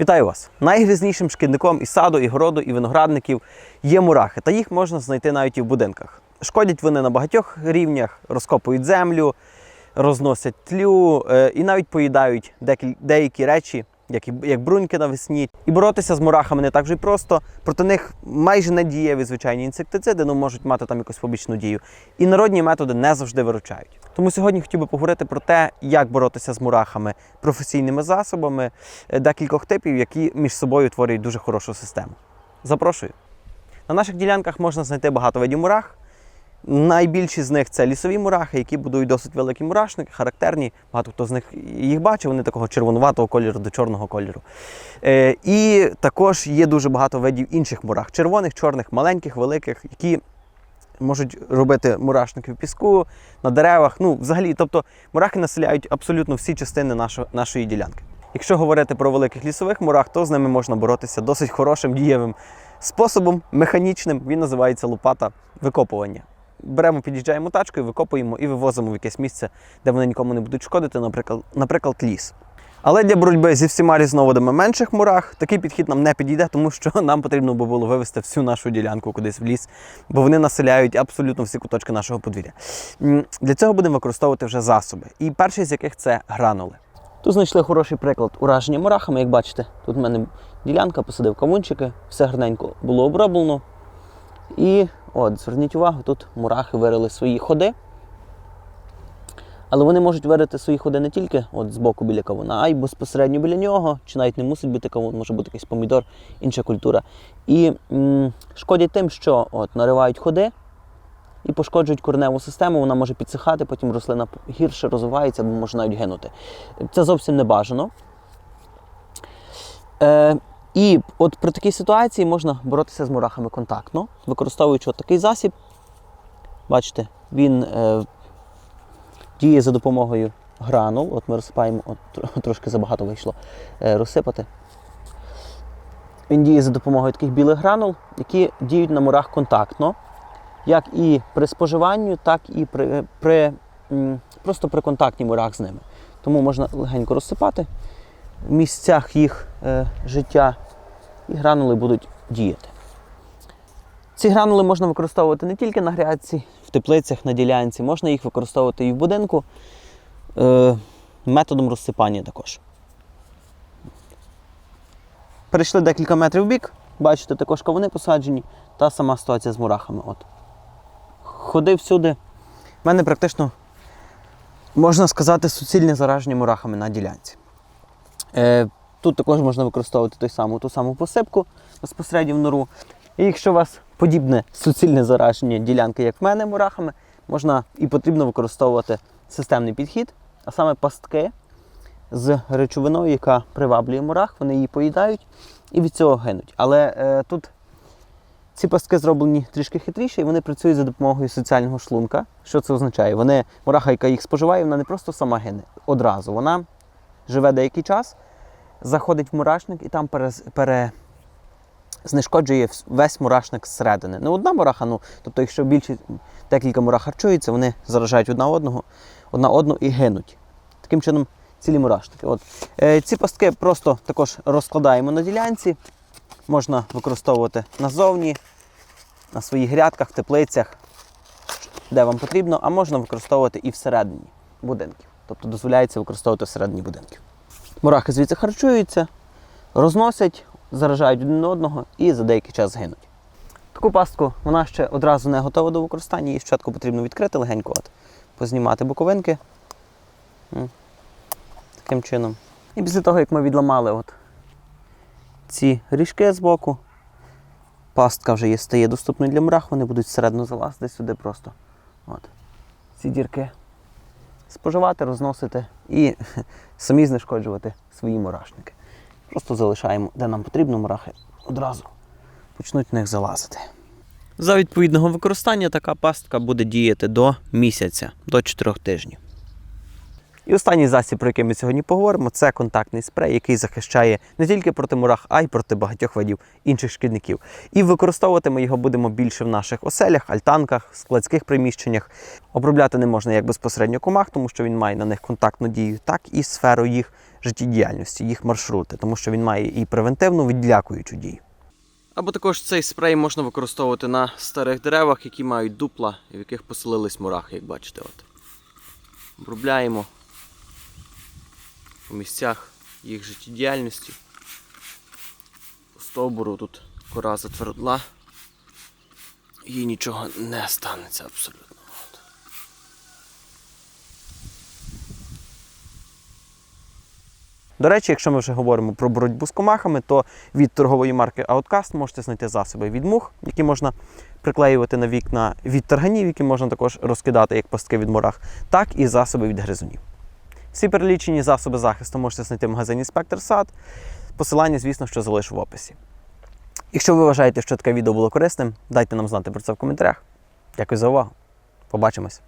Вітаю вас! Найгрізнішим шкідником і саду, і городу, і виноградників є мурахи, та їх можна знайти навіть і в будинках. Шкодять вони на багатьох рівнях, розкопують землю, розносять тлю е, і навіть поїдають деякі речі, як, і- як бруньки навесні. І боротися з мурахами не так вже й просто. Проти них майже недієві звичайні інсектициди, ну можуть мати там якусь побічну дію. І народні методи не завжди виручають. Тому сьогодні хотів би поговорити про те, як боротися з мурахами професійними засобами е, декількох типів, які між собою утворюють дуже хорошу систему. Запрошую. На наших ділянках можна знайти багато видів мурах. Найбільші з них це лісові мурахи, які будують досить великі мурашники, характерні. Багато хто з них їх бачив, вони такого червонуватого кольору до чорного кольору. Е, і також є дуже багато видів інших мурах: червоних, чорних, маленьких, великих, які можуть робити мурашники в піску, на деревах. Ну, взагалі, тобто мурахи населяють абсолютно всі частини нашо- нашої ділянки. Якщо говорити про великих лісових мурах, то з ними можна боротися досить хорошим дієвим способом, механічним. Він називається лопата викопування. Беремо, під'їжджаємо тачкою, викопуємо і вивозимо в якесь місце, де вони нікому не будуть шкодити, наприклад, наприклад, ліс. Але для боротьби зі всіма різновидами менших мурах такий підхід нам не підійде, тому що нам потрібно би було вивезти всю нашу ділянку кудись в ліс, бо вони населяють абсолютно всі куточки нашого подвір'я. Для цього будемо використовувати вже засоби. І перший з яких це гранули. Тут знайшли хороший приклад ураження мурахами, як бачите. Тут в мене ділянка, посадив кавунчики, все гарненько було оброблено. І от, зверніть увагу, тут мурахи вирили свої ходи. Але вони можуть вирити свої ходи не тільки от збоку біля кавуна, а й безпосередньо біля нього, чи навіть не мусить бути кавун, може бути якийсь помідор, інша культура. І м, шкодять тим, що от, наривають ходи і пошкоджують кореневу систему, вона може підсихати, потім рослина гірше розвивається або може навіть гинути. Це зовсім не бажано. Е, і от при такій ситуації можна боротися з мурахами контактно, використовуючи от такий засіб. Бачите, він е, діє за допомогою гранул. От ми розсипаємо, от трошки забагато вийшло е, розсипати. Він діє за допомогою таких білих гранул, які діють на мурах контактно, як і при споживанні, так і при, при, просто при контактні мурах з ними. Тому можна легенько розсипати в місцях їх е, життя, і гранули будуть діяти. Ці гранули можна використовувати не тільки на грядці, в теплицях, на ділянці, можна їх використовувати і в будинку е, методом розсипання також. Перейшли декілька метрів в бік, бачите, також кавуни посаджені, та сама ситуація з мурахами. От. Ходив всюди. У мене практично, можна сказати, суцільне зараження мурахами на ділянці. Е, тут також можна використовувати той саму, ту саму посипку безпосередньо в нору. І якщо у вас подібне суцільне зараження ділянки, як в мене, мурахами, можна і потрібно використовувати системний підхід, а саме пастки з речовиною, яка приваблює мурах, вони її поїдають і від цього гинуть. Але е, тут ці пастки зроблені трішки хитріше, і вони працюють за допомогою соціального шлунка. Що це означає? Вони, мураха, яка їх споживає, вона не просто сама гине одразу. Вона живе деякий час, заходить в мурашник і там пере, пере, весь мурашник зсередини. Не одна мураха, ну, тобто, якщо більше декілька мурах харчуються, вони заражають одна одного, одна одну і гинуть. Таким чином, цілі мурашники. От. Е, ці пастки просто також розкладаємо на ділянці. Можна використовувати назовні, на своїх грядках, в теплицях, де вам потрібно, а можна використовувати і всередині будинків. Тобто дозволяється використовувати всередині будинків. Мурахи звідси харчуються, розносять, заражають один одного і за деякий час гинуть. Таку пастку вона ще одразу не готова до використання, її спочатку потрібно відкрити легенько, от, познімати боковинки. Таким чином. І після того, як ми відламали от ці ріжки з боку, пастка вже є, стає доступною для мурах, вони будуть всередину залазити сюди просто. От. Ці дірки споживати, розносити і самі знешкоджувати свої мурашники. Просто залишаємо, де нам потрібно, мурахи одразу почнуть в них залазити. За відповідного використання така пастка буде діяти до місяця, до 4 тижнів. І останній засіб, про який ми сьогодні поговоримо, це контактний спрей, який захищає не тільки проти мурах, а й проти багатьох видів інших шкідників. І використовувати ми його будемо більше в наших оселях, альтанках, складських приміщеннях. Обробляти не можна як безпосередньо комах, тому що він має на них контактну дію, так і сферу їх життєдіяльності, їх маршрути, тому що він має і превентивну відлякуючу дію. Або також цей спрей можна використовувати на старих деревах, які мають дупла в яких поселились мурахи, як бачите. От. Обробляємо по місцях їх життєдіяльності. По стовбуру тут кора затвердла. Їй нічого не станеться абсолютно. До речі, якщо ми вже говоримо про боротьбу з комахами, то від торгової марки Outcast можете знайти засоби від мух, які можна приклеювати на вікна, від тарганів, які можна також розкидати як пастки від мурах, так і засоби від гризунів. Всі перелічені засоби захисту можете знайти в магазині Spectre Сад. Посилання, звісно, що залишу в описі. Якщо ви вважаєте, що таке відео було корисним, дайте нам знати про це в коментарях. Дякую за увагу. Побачимось!